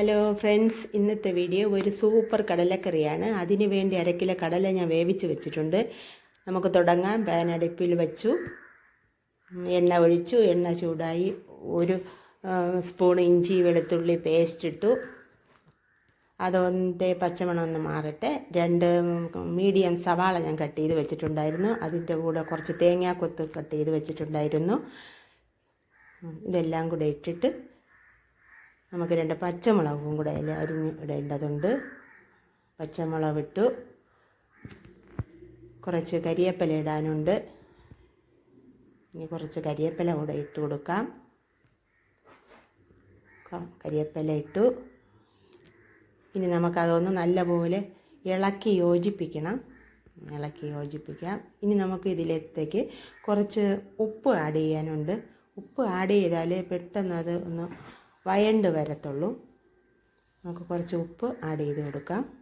Hello friends ഇന്നത്തെ video ഒരു super കടലക്കറിയാണ്. അതിന് വേണ്ടി അരക്കിലെ കിലോ കടല ഞാൻ വേവിച്ച് വെച്ചിട്ടുണ്ട്. നമുക്ക് തുടങ്ങാം. പാൻ അടുപ്പിൽ വെച്ചു. എണ്ണ ഒഴിച്ചു. എണ്ണ ചൂടായി ഒരു സ്പൂൺ ഇഞ്ചി വെളുത്തുള്ളി പേസ്റ്റ് ഇട്ടു. അതിന്റെ പച്ചമണം ഒന്ന് മാറട്ടെ. രണ്ട് മീഡിയം സവാള ഞാൻ കട്ട് ചെയ്ത് വെച്ചിട്ടുണ്ടായിരുന്നു. അതിന്റെ കൂടെ കുറച്ച് തേങ്ങാക്കൊത്ത് കട്ട് ചെയ്ത് വെച്ചിട്ടുണ്ടായിരുന്നു. ഇതെല്ലാം കൂടെ ഇട്ടിട്ട് നമുക്ക് രണ്ട് പച്ചമുളകും കൂടെ അതിൽ അരിഞ്ഞ് ഇടേണ്ടതുണ്ട്. പച്ചമുളക് ഇട്ടു കുറച്ച് കരിയേപ്പില ഇടാനുണ്ട്. ഇനി കുറച്ച് കരിയേപ്പില കൂടെ ഇട്ട് കൊടുക്കാം. കരിയേപ്പില ഇട്ടു. ഇനി നമുക്കതൊന്ന് നല്ലപോലെ ഇളക്കി യോജിപ്പിക്കണം. ഇളക്കി യോജിപ്പിക്കാം. ഇനി നമുക്ക് ഇതിലേക്ക് കുറച്ച് ഉപ്പ് ആഡ് ചെയ്യാനുണ്ട്. ഉപ്പ് ആഡ് ചെയ്താൽ പെട്ടെന്ന് അത് ഒന്ന് വയണ്ട് വരത്തുള്ളൂ. നമുക്ക് കുറച്ച് ഉപ്പ് ആഡ് ചെയ്ത് കൊടുക്കാം.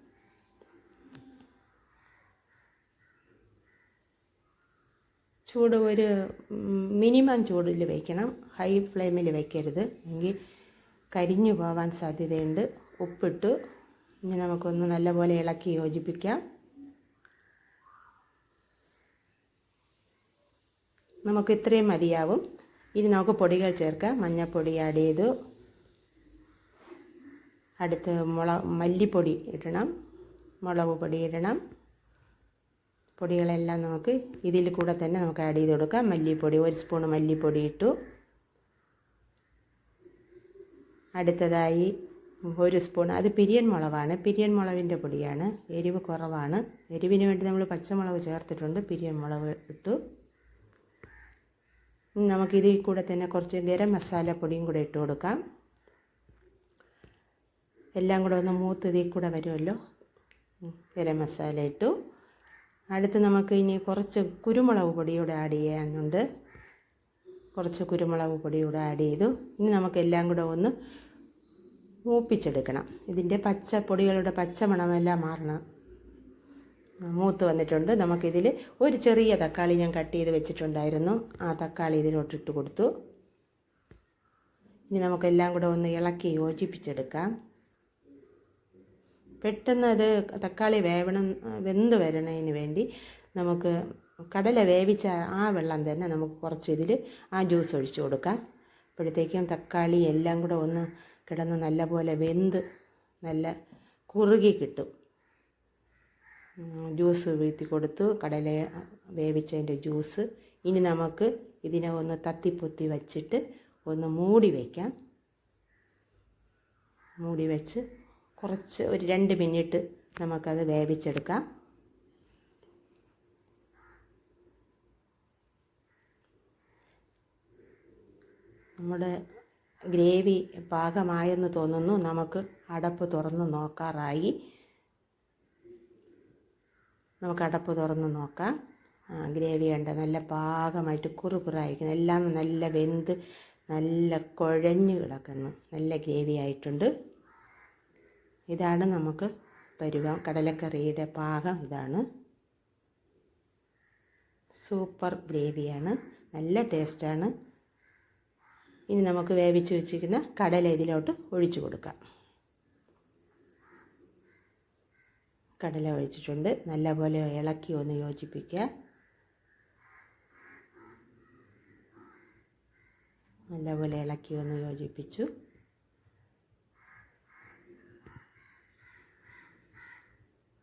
ചൂട് ഒരു മിനിമം ചൂടിൽ വയ്ക്കണം ഹൈ ഫ്ലെയിമിൽ വയ്ക്കരുത് എങ്കിൽ കരിഞ്ഞു പോവാൻ സാധ്യതയുണ്ട്. ഉപ്പിട്ടു ഇനി നമുക്കൊന്ന് നല്ലപോലെ ഇളക്കി യോജിപ്പിക്കാം. നമുക്ക് ഇത്രയും മതിയാവും. ഇനി നമുക്ക് പൊടികൾ ചേർക്കാം. മഞ്ഞൾപ്പൊടി ആഡ് ചെയ്തു. അടുത്ത് മുള മല്ലിപ്പൊടി ഇടണം. മുളക് പൊടി ഇടണം. പൊടികളെല്ലാം നമുക്ക് ഇതിൽ കൂടെ തന്നെ നമുക്ക് ആഡ് ചെയ്ത് കൊടുക്കാം. മല്ലിപ്പൊടി ഒരു സ്പൂൺ മല്ലിപ്പൊടി ഇട്ടു. അടുത്തതായി ഒരു സ്പൂൺ അത് പിരിയൻ മുളകാണ്. പിരിയൻ മുളകിന്റെ പൊടിയാണ്. എരിവ് കുറവാണ്. എരിവിന് വേണ്ടി നമ്മൾ പച്ചമുളക് ചേർത്തിട്ടുണ്ട്. പിരിയൻ മുളക് ഇട്ടു. നമുക്കിതിൽ കൂടെ തന്നെ കുറച്ച് ഗരം മസാല പൊടിയും കൂടെ ഇട്ട് കൊടുക്കാം. എല്ലാം കൂടെ ഒന്ന് മൂത്ത് ഇതിൽ കൂടെ വരുമല്ലോ. ഗരം മസാല ഇട്ടു. അടുത്ത് നമുക്ക് ഇനി കുറച്ച് കുരുമുളക് പൊടിയൂടെ ആഡ് ചെയ്യാനുണ്ട്. കുറച്ച് കുരുമുളക് പൊടിയൂടെ ആഡ് ചെയ്തു. ഇനി നമുക്ക് എല്ലാം കൂടെ ഒന്ന് മൂപ്പിച്ചെടുക്കണം. ഇതിന്റെ പച്ച പൊടികളുടെ പച്ച മണമെല്ലാം മാറണം. മൂത്ത് വന്നിട്ടുണ്ട്. നമുക്കിതിൽ ഒരു ചെറിയ തക്കാളി ഞാൻ കട്ട് ചെയ്ത് വെച്ചിട്ടുണ്ടായിരുന്നു. ആ തക്കാളി ഇതിലോട്ടിട്ട് കൊടുത്തു. ഇനി നമുക്കെല്ലാം കൂടെ ഒന്ന് ഇളക്കി യോജിപ്പിച്ചെടുക്കാം. പെട്ടെന്ന് അത് തക്കാളി വേവണം വെന്ത് വരണതിന് വേണ്ടി നമുക്ക് കടല വേവിച്ച ആ വെള്ളം തന്നെ നമുക്ക് കുറച്ച് ഇതിൽ ആ ജ്യൂസ് ഒഴിച്ചു കൊടുക്കാം. അപ്പോഴത്തേക്കും തക്കാളി എല്ലാം കൂടെ ഒന്ന് കിടന്ന് നല്ല പോലെ വെന്ത് നല്ല കുറുകി കിട്ടും. ജ്യൂസ് വീഴ്ത്തി കൊടുത്തു കടല വേവിച്ചതിന്റെ ജ്യൂസ്. ഇനി നമുക്ക് ഇതിനെ ഒന്ന് തത്തിപ്പൊത്തി വച്ചിട്ട് ഒന്ന് മൂടി വയ്ക്കാം മൂടി വെച്ച് കുറച്ച് ഒരു രണ്ട് മിനിറ്റ് നമുക്കത് വേവിച്ചെടുക്കാം. നമ്മുടെ ഗ്രേവി പാകമായെന്ന് തോന്നുന്നു. നമുക്ക് അടപ്പ് തുറന്ന് നോക്കാറായി. നമുക്ക് അടപ്പ് തുറന്ന് നോക്കാം. ഗ്രേവി ഉണ്ട് നല്ല പാകമായിട്ട് കുറുകുറായിരിക്കുന്നു. എല്ലാം നല്ല വെന്ത് നല്ല കുഴഞ്ഞു കിടക്കുന്നു. നല്ല ഗ്രേവി ആയിട്ടുണ്ട്. ഇതാണ് നമുക്ക് പരുവ കടലക്കറിയുടെ പാകം. ഇതാണ്. സൂപ്പർ ഗ്രേവിയാണ്. നല്ല ടേസ്റ്റാണ്. ഇനി നമുക്ക് വേവിച്ച് വെച്ചിരിക്കുന്ന കടല ഇതിലോട്ട് ഒഴിച്ചു കൊടുക്കാം. കടല ഒഴിച്ചിട്ടുണ്ട്. നല്ലപോലെ ഇളക്കി ഒന്ന് യോജിപ്പിക്കുക. നല്ലപോലെ ഇളക്കി ഒന്ന് യോജിപ്പിച്ചു.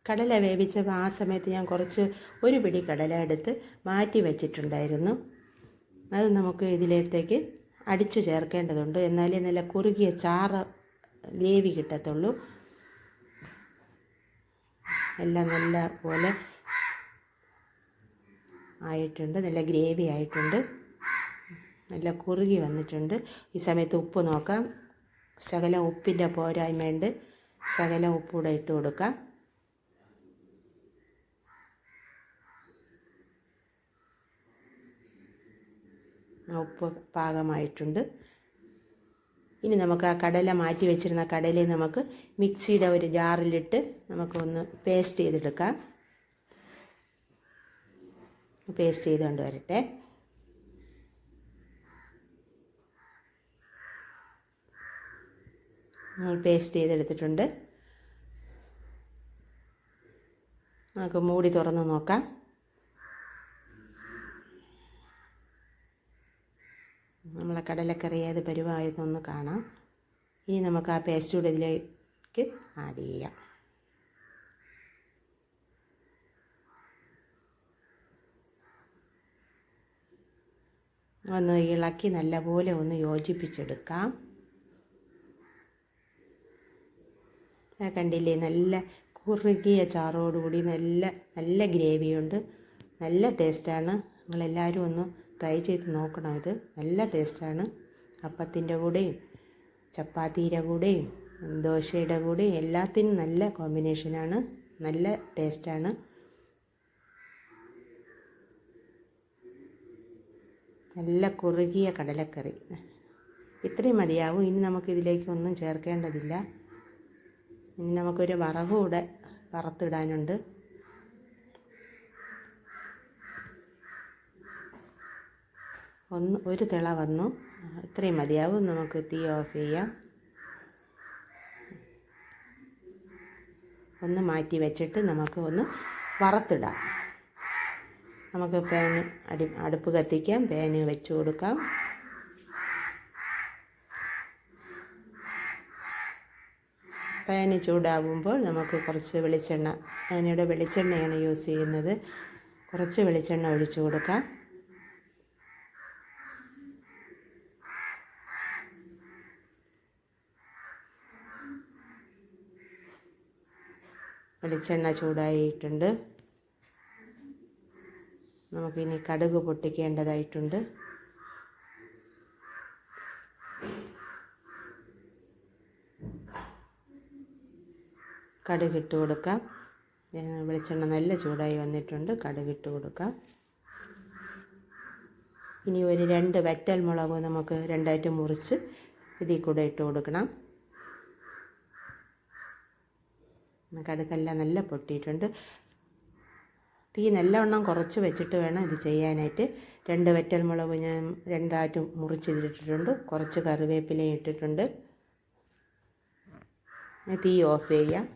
കടല വേവിച്ചപ്പോൾ ആ സമയത്ത് ഞാൻ കുറച്ച് ഒരു പിടി കടല എടുത്ത് മാറ്റി വെച്ചിട്ടുണ്ടായിരുന്നു. അത് നമുക്ക് ഇതിലേക്ക് അടിച്ചു ചേർക്കേണ്ടതുണ്ട്. എന്നാലേ നല്ല കുറുകിയ ചാറ് ഗ്രേവി കിട്ടത്തുള്ളൂ. എല്ലാം നല്ല പോലെ ആയിട്ടുണ്ട്. നല്ല ഗ്രേവി ആയിട്ടുണ്ട്. നല്ല കുറുകി വന്നിട്ടുണ്ട്. ഈ സമയത്ത് ഉപ്പ് നോക്കാം. ശകലം ഉപ്പിന്റെ പോരായ്മയുണ്ട്. ശകലം ഉപ്പൂടെ ഇട്ട് കൊടുക്കാം. ഉപ്പ് പാകമായിട്ടുണ്ട്. ഇനി നമുക്ക് ആ കടല മാറ്റി വെച്ചിരുന്ന കടലയെ നമുക്ക് മിക്സിയുടെ ഒരു ജാറിലിട്ട് നമുക്കൊന്ന് പേസ്റ്റ് ചെയ്തെടുക്കാം. പേസ്റ്റ് ചെയ്തുകൊണ്ട് വരട്ടെ. നമ്മൾ പേസ്റ്റ് ചെയ്തെടുത്തിട്ടുണ്ട്. നമുക്ക് മൂടി തുറന്ന് നോക്കാം. നമ്മളെ കടലക്കറി ഏത് പരുവായതൊന്ന് കാണാം. ഇനി നമുക്ക് ആ പേസ്റ്റ് കൂടെ ഇതിലേക്ക് ആഡ് ചെയ്യാം. ഒന്ന് ഇളക്കി നല്ലപോലെ ഒന്ന് യോജിപ്പിച്ചെടുക്കാം. കണ്ടില്ലേ നല്ല കുറുകിയ ചാറോടുകൂടി നല്ല നല്ല ഗ്രേവിയുണ്ട്. നല്ല ടേസ്റ്റാണ് നിങ്ങളെല്ലാവരും ഒന്ന് ട്രൈ ചെയ്ത് നോക്കണം. ഇത് നല്ല ടേസ്റ്റാണ് അപ്പത്തിന്റെ കൂടെയും ചപ്പാത്തിയുടെ കൂടെയും ദോശയുടെ കൂടെയും എല്ലാത്തിനും നല്ല കോമ്പിനേഷനാണ് നല്ല ടേസ്റ്റാണ് നല്ല കുറുകിയ കടലക്കറി. ഇത്രയും മതിയാവും. ഇനി നമുക്കിതിലേക്ക് ഒന്നും ചേർക്കേണ്ടതില്ല. ഇനി നമുക്കൊരു വറവ് കൂടെ വറുത്തിടാനുണ്ട്. ഒന്ന് ഒരു തിള വന്നു. ഇത്രയും മതിയാവും. നമുക്ക് തീ ഓഫ് ചെയ്യാം. ഒന്ന് മാറ്റി വെച്ചിട്ട് നമുക്ക് ഒന്ന് വറുത്തിടാം. നമുക്ക് പാന് അടി അടുപ്പ് കത്തിക്കാം. പാന് വെച്ച് കൊടുക്കാം. പാന് ചൂടാകുമ്പോൾ നമുക്ക് കുറച്ച് വെളിച്ചെണ്ണ ഞാനിവിടെ വെളിച്ചെണ്ണയാണ് യൂസ് ചെയ്യുന്നത്. കുറച്ച് വെളിച്ചെണ്ണ ഒഴിച്ചു കൊടുക്കാം. വെളിച്ചെണ്ണ ചൂടായിട്ടുണ്ട്. നമുക്കിനി കടുക് പൊട്ടിക്കേണ്ടതായിട്ടുണ്ട്. കടുക് ഇട്ട് കൊടുക്കാം. വെളിച്ചെണ്ണ നല്ല ചൂടായി വന്നിട്ടുണ്ട്. കടുക് ഇട്ട് കൊടുക്കാം. ഇനി ഒരു രണ്ട് വറ്റൽ മുളക് നമുക്ക് രണ്ടായിട്ട് മുറിച്ച് ഇതിൽ കൂടെ ഇട്ട് കൊടുക്കണം. കടുക്കെല്ലാം നല്ല പൊട്ടിയിട്ടുണ്ട്. തീ നല്ലവണ്ണം കുറച്ച് വെച്ചിട്ട് വേണം ഇത് ചെയ്യാനായിട്ട്. രണ്ട് വറ്റൽ മുളക് ഞാൻ രണ്ടായിട്ട് മുറിച്ചിട്ടിട്ടുണ്ട്. കുറച്ച് കറിവേപ്പിലയും ഇട്ടിട്ടുണ്ട്. തീ ഓഫ് ചെയ്യാം.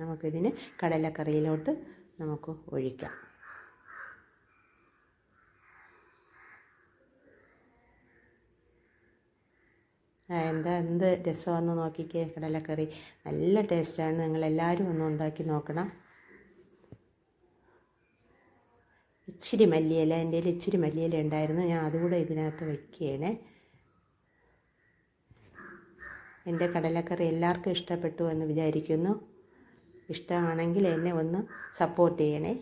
നമുക്കിതിന് കടലക്കറിയിലോട്ട് നമുക്ക് ഒഴിക്കാം. എന്താ എന്ത് രസമാണെന്ന് നോക്കിക്കേ കടലക്കറി. നല്ല ടേസ്റ്റാണ്. നിങ്ങളെല്ലാവരും ഒന്ന് ഉണ്ടാക്കി നോക്കണം. ഇച്ചിരി മല്ലിയില എന്റെ കയ്യിൽ ഇച്ചിരി മല്ലിയില ഉണ്ടായിരുന്നു. ഞാൻ അതുകൂടെ ഇതിനകത്ത് വയ്ക്കുകയാണ് എന്റെ കടലക്കറി എല്ലാവർക്കും ഇഷ്ടപ്പെട്ടു എന്ന് വിചാരിക്കുന്നു. ഇഷ്ടമാണെങ്കിൽ എന്നെ ഒന്ന് സപ്പോർട്ട് ചെയ്യണേ.